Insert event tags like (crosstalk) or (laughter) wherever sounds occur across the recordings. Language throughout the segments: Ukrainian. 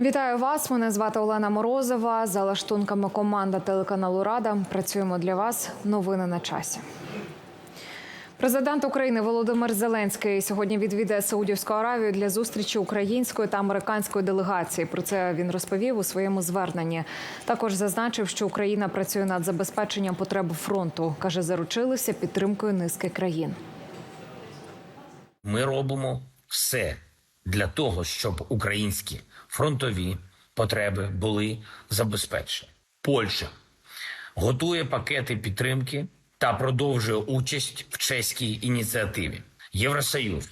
Вітаю вас. Мене звати Олена Морозова. За лаштунками команда телеканалу Рада працюємо для вас. Новини на часі. Президент України Володимир Зеленський сьогодні відвідає Саудівську Аравію для зустрічі української та американської делегації. Про це він розповів у своєму зверненні. Також зазначив, що Україна працює над забезпеченням потреб фронту. каже, заручилися підтримкою низки країн. Ми робимо все для того, щоб українські фронтові потреби були забезпечені. Польща готує пакети підтримки та продовжує участь в чеській ініціативі. Євросоюз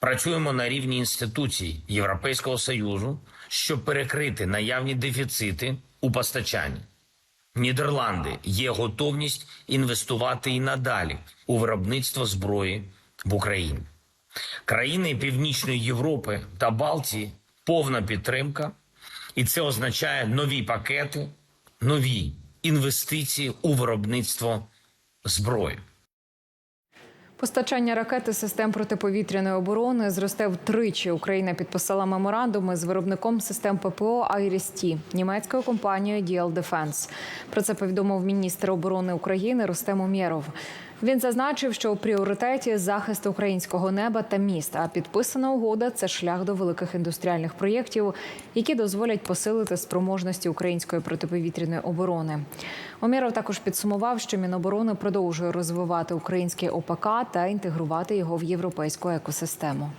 працюємо на рівні інституцій Європейського союзу, щоб перекрити наявні дефіцити у постачанні. Нідерланди є готовність інвестувати і надалі у виробництво зброї в Україні. Країни Північної Європи та Балтії повна підтримка, і це означає нові пакети, нові інвестиції у виробництво зброї. Постачання ракет і систем протиповітряної оборони зросте втричі. Україна підписала меморандуми з виробником систем ППО «Айріс-Ті» німецькою компанією «Діал Дефенс». Про це повідомив міністр оборони України Рустем Умєров. Він зазначив, що у пріоритеті захист українського неба та міст. А підписана угода це шлях до великих індустріальних проєктів, які дозволять посилити спроможності української протиповітряної оборони. Оміров також підсумував, що Міноборони продовжує розвивати український ОПК та інтегрувати його в європейську екосистему.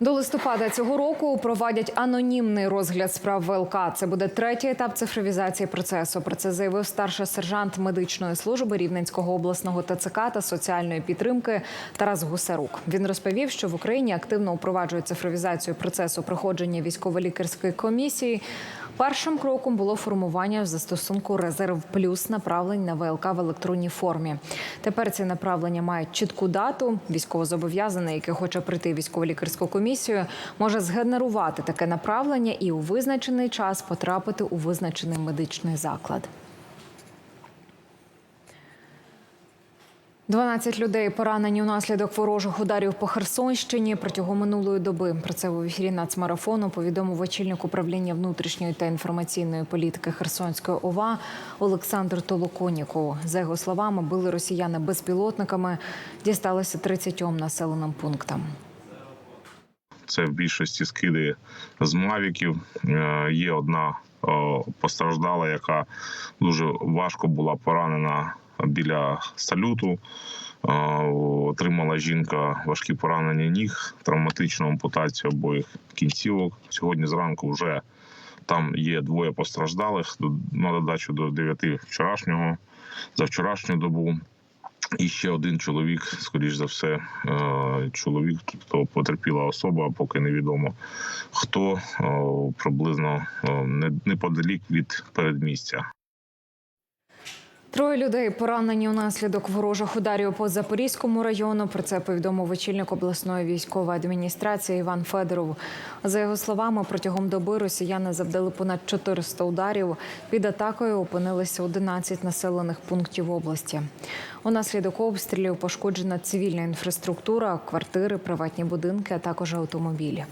До листопада цього року проводять анонімний розгляд справ ВЛК. Це буде третій етап цифровізації процесу. Про це заявив старший сержант медичної служби Рівненського обласного ТЦК та соціальної підтримки Тарас Гусарук. Він розповів, що в Україні активно впроваджують цифровізацію процесу проходження військово-лікарської комісії. Першим кроком було формування в застосунку резерв плюс направлень на ВЛК в електронній формі. Тепер ці направлення мають чітку дату. Військовозобов'язаний, який хоче прийти в військово-лікарську комісію, може згенерувати таке направлення і у визначений час потрапити у визначений медичний заклад. 12 людей поранені унаслідок ворожих ударів по Херсонщині протягом минулої доби. Про це у ефірі нацмарафону повідомив очільник управління внутрішньої та інформаційної політики Херсонської ОВА Олександр Толоконіков. За його словами, били росіяни безпілотниками, дісталося 30 населеним пунктам. Це в більшості скиди з мавіків. Е, Є одна е, постраждала, яка дуже важко була поранена біля салюту. Отримала жінка важкі поранення ніг, травматичну ампутацію обох кінцівок. Сьогодні зранку вже там є двоє постраждалих на додачу до 9 вчорашнього за вчорашню добу. І ще один чоловік, скоріш за все, чоловік, тобто потерпіла особа, поки невідомо хто приблизно не- неподалік від передмістя. Троє людей поранені унаслідок ворожих ударів по Запорізькому району. Про це повідомив очільник обласної військової адміністрації Іван Федоров. За його словами, протягом доби росіяни завдали понад 400 ударів. Під атакою опинилися 11 населених пунктів області. Унаслідок обстрілів пошкоджена цивільна інфраструктура, квартири, приватні будинки, а також автомобілі.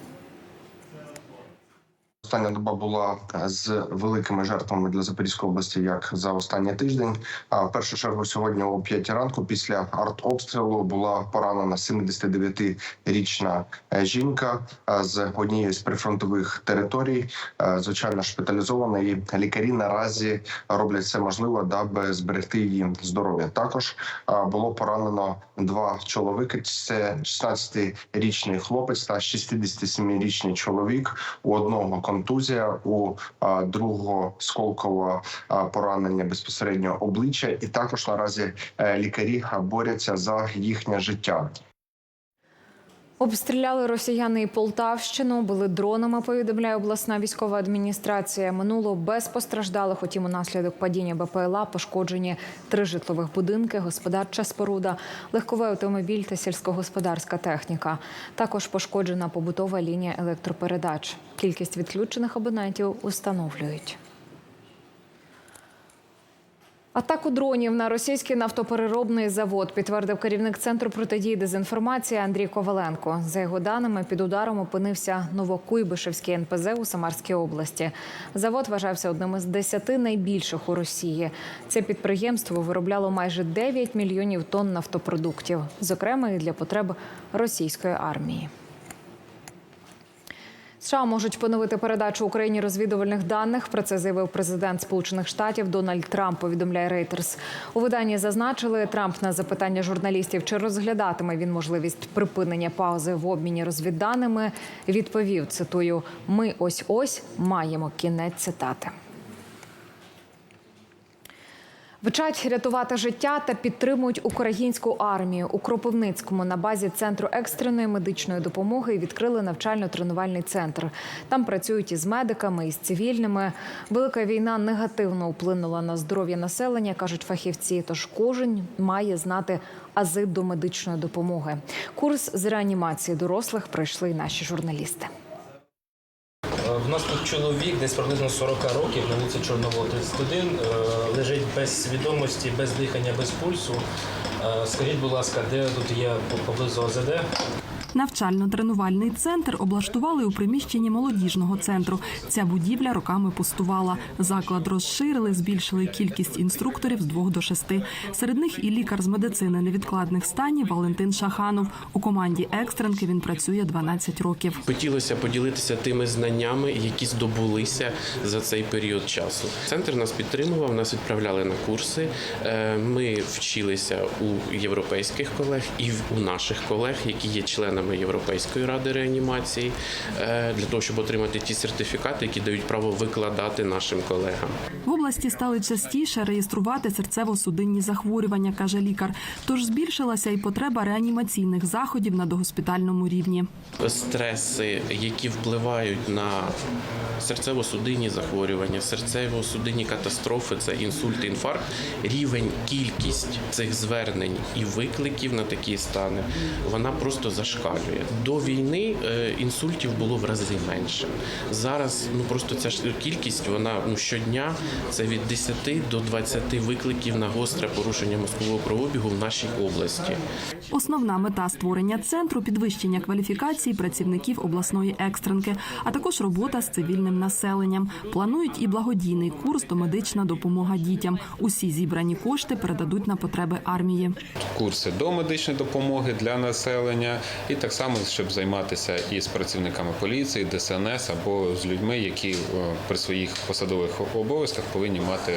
Остання доба була е, з великими жертвами для Запорізької області, як за останній тиждень. А в першу чергу сьогодні о 5 ранку, після артобстрілу, була поранена 79-річна е, жінка е, з однієї з прифронтових територій. Звичайно, шпиталізована і лікарі наразі роблять все можливе, даби зберегти її здоров'я. Також було поранено два чоловіки: це 16-річний хлопець та 67-річний чоловік. У одного контузія, у другого сколкового поранення безпосередньо обличчя, і також наразі е, лікарі борються за їхнє життя. Обстріляли росіяни і Полтавщину, били дронами. Повідомляє обласна військова адміністрація. Минуло без постраждалих. Утім, унаслідок падіння БПЛА пошкоджені три житлових будинки, господарча споруда, легковий автомобіль та сільськогосподарська техніка. Також пошкоджена побутова лінія електропередач. Кількість відключених абонентів установлюють. Атаку дронів на російський нафтопереробний завод підтвердив керівник центру протидії дезінформації Андрій Коваленко. За його даними, під ударом опинився Новокуйбишевський НПЗ у Самарській області. Завод вважався одним із десяти найбільших у Росії. Це підприємство виробляло майже 9 мільйонів тонн нафтопродуктів, зокрема і для потреб російської армії. США можуть поновити передачу Україні розвідувальних даних. Про це заявив президент Сполучених Штатів Дональд Трамп. Повідомляє Reuters. У виданні зазначили Трамп на запитання журналістів, чи розглядатиме він можливість припинення паузи в обміні розвідданими. Відповів цитую: Ми ось ось маємо кінець цитати. Вчать рятувати життя та підтримують українську армію у Кропивницькому на базі центру екстреної медичної допомоги відкрили навчально-тренувальний центр. Там працюють із медиками, із цивільними. Велика війна негативно вплинула на здоров'я населення, кажуть фахівці. Тож кожен має знати ази до медичної допомоги. Курс з реанімації дорослих пройшли наші журналісти. В нас тут чоловік, десь приблизно 40 років, на вулиці Чорновол 31, е, лежить без свідомості, без дихання, без пульсу. Е, Скажіть, будь ласка, де тут є поблизу ОЗД? Навчально-тренувальний центр облаштували у приміщенні молодіжного центру. Ця будівля роками пустувала. Заклад розширили, збільшили кількість інструкторів з двох до шести. Серед них і лікар з медицини невідкладних станів Валентин Шаханов. У команді екстренки він працює 12 років. Хотілося поділитися тими знаннями, які здобулися за цей період часу. Центр нас підтримував, нас відправляли на курси. Е, Ми вчилися у європейських колег і у наших колег, які є членами Європейської ради реанімації, е, для того, щоб отримати ті сертифікати, які дають право викладати нашим колегам. В області стали частіше реєструвати серцево-судинні захворювання, каже лікар. Тож збільшилася і потреба реанімаційних заходів на догоспітальному рівні. стреси, які впливають на серцево-судинні захворювання, серцево-судинні катастрофи, це інсульт, інфаркт, рівень, кількість цих звернень і викликів на такі стани, вона просто зашкалює. До війни е, інсультів було в рази менше. Зараз ну просто ця ж кількість, вона ну щодня це від 10 до 20 викликів на гостре порушення мозкового кровообігу в нашій області. Основна мета створення центру підвищення кваліфікації працівників обласної екстренки, а також робота з цивільним населенням. Планують і благодійний курс домедична допомога дітям. Усі зібрані кошти передадуть на потреби армії. курси до медичної допомоги для населення, і так само, щоб займатися і з працівниками поліції, ДСНС або з людьми, які е, при своїх посадових обов'язках повинні мати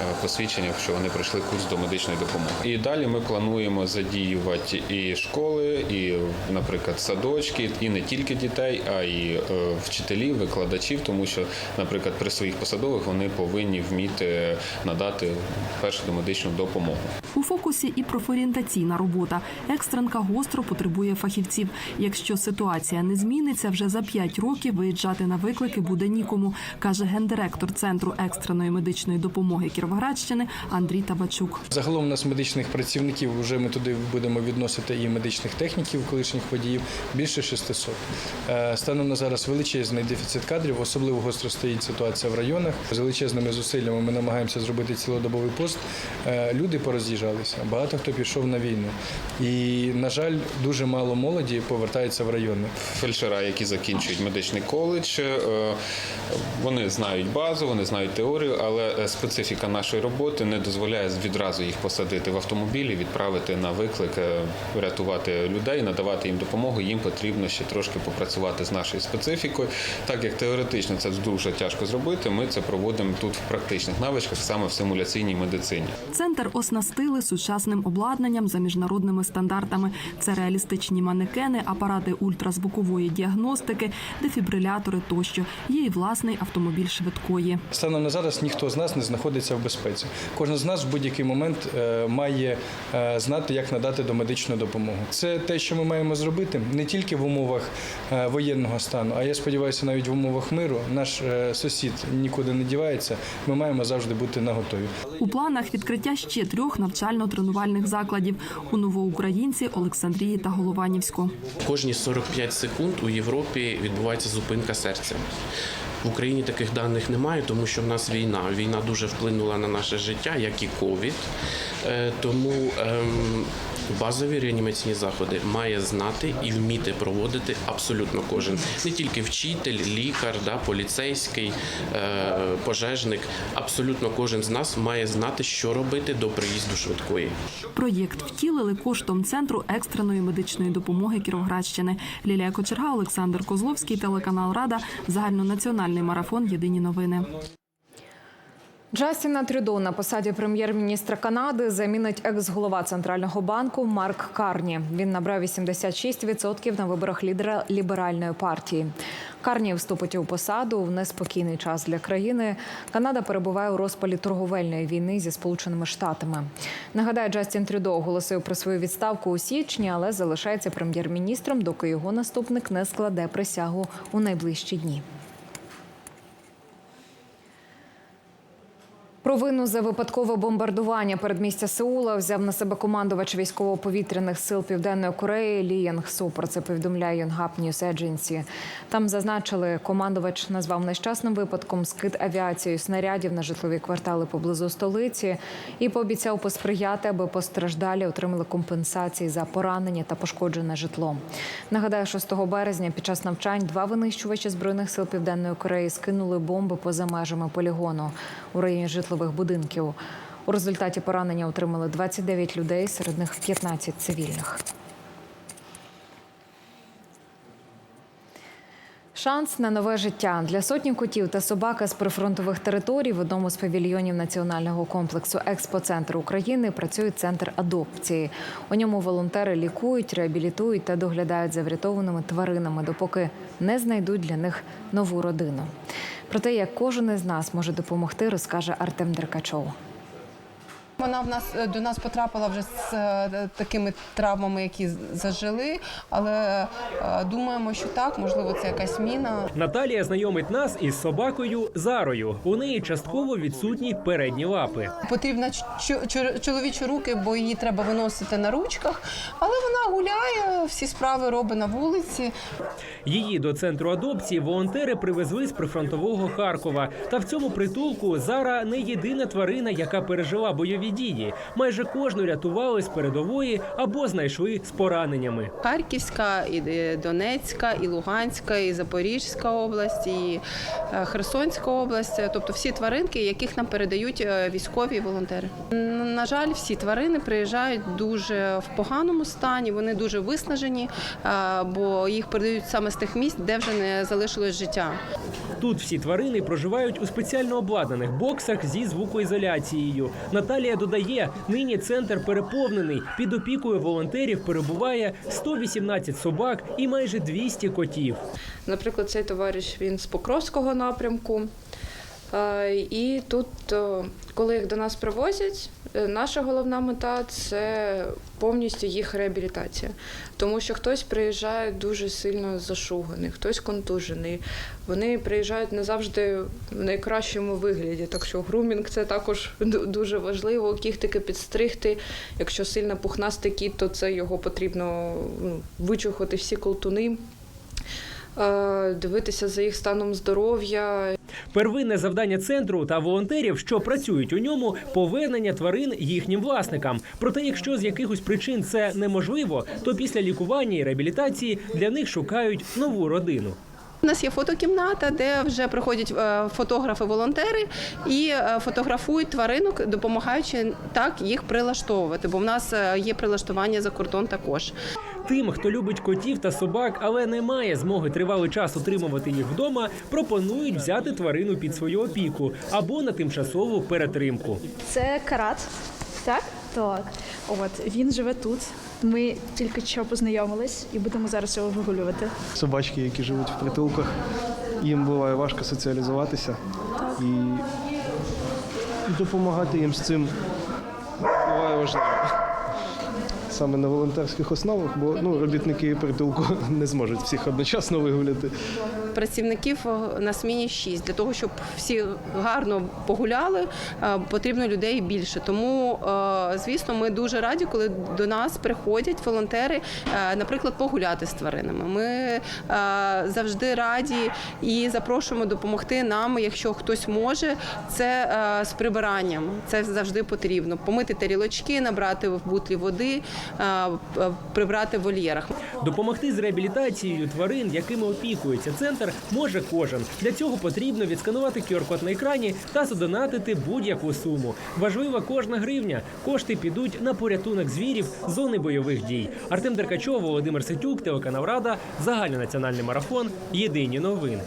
е, посвідчення, що вони пройшли курс до медичної допомоги. І далі ми плануємо задіювати і школи, і, наприклад, садочки, і не тільки дітей, а й е, вчителів, викладачів, тому що, наприклад, при своїх посадових вони повинні вміти надати першу домедичну допомогу. У фокусі і профорієнтаційна робота. Екстренка гостро потребує фахівців. Якщо ситуація не зміниться, вже за 5 років виїжджати на виклики буде нікому, каже гендиректор центру екстреної медичної допомоги Кіровоградщини Андрій Табачук. Загалом у нас медичних працівників вже ми туди будемо відносити і медичних техніків, колишніх водіїв більше 600. Е, Станом на зараз величезний дефіцит кадрів, особливо гостро стоїть ситуація в районах. З величезними зусиллями ми намагаємося зробити цілодобовий пост. Е, Люди пороз'їжджалися, багато хто пішов на війну. І, на жаль, дуже мало молоді повертається в райони. фельдшера, які закінчують медичний коледж, е, вони знають базу, вони знають теорію, але специфіка нашої роботи не дозволяє відразу їх посадити в автомобілі, відправити на виклик, е, рятувати людей, надавати їм допомогу. Їм потрібно ще трошки попрацювати з нашою специфікою. Так як теоретично це дуже тяжко зробити, ми це проводимо тут в практичних навичках, саме в симуляційній медицині. Центр оснастили сучасним обладнанням за міжнародними стандартами. Це реалістичні манекени, апарати ультразвукової діагностики, дефібрилятори тощо. Є і власний автомобіль швидкої. Станом на зараз ніхто з нас не знаходиться в безпеці. Кожен з нас в будь-який момент е, має е, знати, як надати домедичну допомогу. Це те, що ми маємо зробити не тільки в умовах е, воєнного стану, а я сподіваюся, навіть в умовах миру. Наш сусід нікуди не дівається. Ми маємо завжди бути наготові. У планах відкриття ще трьох навчально-тренувальних закладів у Новоукраїнці, Олександрії та Голованівську. Кожні 45 секунд у Європі відбувається зупинка серця. В Україні таких даних немає, тому що в нас війна. Війна дуже вплинула на наше життя, як і ковід. Е, Тому ем, базові реанімаційні заходи має знати і вміти проводити абсолютно кожен. Не тільки вчитель, лікар, да, поліцейський, е, пожежник. Абсолютно кожен з нас має знати, що робити до приїзду швидкої. Проєкт втілили коштом центру екстреної медичної допомоги Кіровоградщини. Лілія Кочерга, Олександр Козловський, телеканал Рада, загальнонаціональний марафон. Єдині новини. Джастіна Трюдо на посаді прем'єр-міністра Канади замінить екс-голова центрального банку Марк Карні. Він набрав 86% на виборах лідера ліберальної партії. Карні вступить у посаду в неспокійний час для країни. Канада перебуває у розпалі торговельної війни зі Сполученими Штатами. Нагадаю, Джастін Трюдо оголосив про свою відставку у січні, але залишається прем'єр-міністром, доки його наступник не складе присягу у найближчі дні. Провину за випадкове бомбардування передмістя Сеула взяв на себе командувач військово-повітряних сил Південної Кореї Лі Янг Су. Про це повідомляє Йонгап Ньюс Едженсі. Там зазначили, командувач назвав нещасним випадком скид авіацією снарядів на житлові квартали поблизу столиці і пообіцяв посприяти, аби постраждалі отримали компенсації за поранення та пошкоджене житло. Нагадаю, 6 березня під час навчань два винищувачі збройних сил Південної Кореї скинули бомби поза межами полігону у районі житлових будинків. У результаті поранення отримали 29 людей, серед них 15 цивільних. Шанс на нове життя для сотні котів та собак з прифронтових територій в одному з павільйонів національного комплексу Експоцентр України працює центр адопції. У ньому волонтери лікують, реабілітують та доглядають за врятованими тваринами, допоки не знайдуть для них нову родину. Про те, як кожен із нас може допомогти, розкаже Артем Деркачов. Вона в нас е, до нас потрапила вже з е, такими травмами, які зажили, але е, думаємо, що так, можливо, це якась міна. Наталія знайомить нас із собакою Зарою. У неї частково відсутні передні лапи. Чо- чоловічі руки, бо її треба виносити на ручках. Але вона гуляє, всі справи робить на вулиці. Її до центру адопції волонтери привезли з прифронтового Харкова. Та в цьому притулку Зара не єдина тварина, яка пережила бойові дії. Майже кожну рятували з передової або знайшли з пораненнями. Харківська, і е, Донецька, і Луганська, і Запорізька область, і е, Херсонська область. Тобто всі тваринки, яких нам передають е, військові волонтери. На жаль, всі тварини приїжджають дуже в поганому стані. Вони дуже виснажені, бо їх передають саме з тих місць, де вже не залишилось життя. Тут всі тварини проживають у спеціально обладнаних боксах зі звукоізоляцією. Наталія додає, нині центр переповнений. Під опікою волонтерів перебуває 118 собак і майже 200 котів. Наприклад, цей товариш він з Покровського напрямку. Е, І тут, е, коли їх до нас привозять, наша головна мета це повністю їх реабілітація. Тому що хтось приїжджає дуже сильно зашуганий, хтось контужений. Вони приїжджають не завжди в найкращому вигляді. Так що грумінг це також дуже важливо. Кіхтики підстригти. Якщо сильно пухнастий кіт, то це його потрібно ну, вичухати всі колтуни. Е, Дивитися за їх станом здоров'я, Первинне завдання центру та волонтерів, що працюють у ньому, повернення тварин їхнім власникам. Проте, якщо з якихось причин це неможливо, то після лікування і реабілітації для них шукають нову родину. У нас є фотокімната, де вже приходять е, фотографи-волонтери і е, фотографують тваринок, допомагаючи так їх прилаштовувати. Бо в нас є прилаштування за кордон також. Тим, хто любить котів та собак, але не має змоги тривалий час утримувати їх вдома, пропонують взяти тварину під свою опіку або на тимчасову перетримку. Це карат, так? Так. От він живе тут. Ми тільки що познайомились і будемо зараз його вигулювати. Собачки, які живуть в притулках, їм буває важко соціалізуватися і, і допомагати їм з цим буває важливо. Саме на волонтерських основах, бо ну робітники притулку (laughs) не зможуть всіх одночасно вигуляти. Працівників е, на сміні 6. Для того, щоб всі гарно погуляли, е, потрібно людей більше. Тому, е, звісно, ми дуже раді, коли до нас приходять волонтери, наприклад, погуляти з тваринами. Ми завжди раді і запрошуємо допомогти нам, якщо хтось може. Це з прибиранням. Це завжди потрібно. Помити тарілочки, набрати в бутлі води, прибрати в вольєрах. Допомогти з реабілітацією тварин, якими опікується центр, може кожен. Для цього потрібно відсканувати QR-код на екрані та задонатити будь-яку суму. Важлива кожна гривня. Кошти підуть на порятунок звірів зони бойових дій. Артем Деркачов, Володимир Сетюк, телеканал Рада, загальнонаціональний марафон. Єдині новини.